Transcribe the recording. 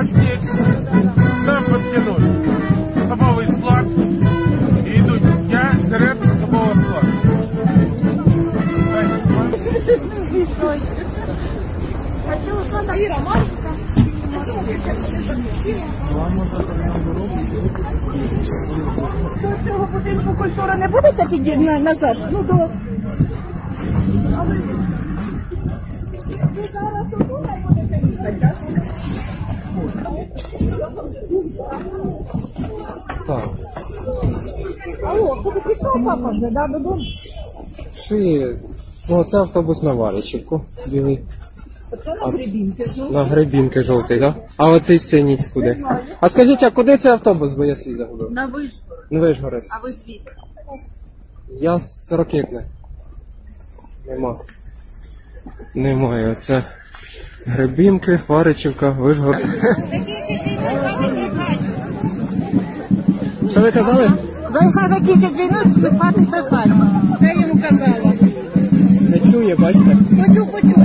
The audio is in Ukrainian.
А здесь нам подкинуть склад і йдуть я серед особового складу. До цього будинку культури не будете піді на- назад? Ну, до... Ви- зараз отуди Так. Алло, що ти пішов, папа, вже, да, додому? Чи ну, це автобус на Варічівку білий. Оце на грибінки. Ну, На гребінки жовтий, так? Да? А оцей синій куди? А скажіть, а куди цей автобус, бо я свій загубив? На вишку. Ну ви ж говорите. А ви звідки? Я з ракетне. Нема. Немає. Оце гребінки, Варичівка, Вишгород. Що ви казали? Ви хай закінчить війну, спати прихай. Я йому казала. Не чує, бачите? Почув, почув.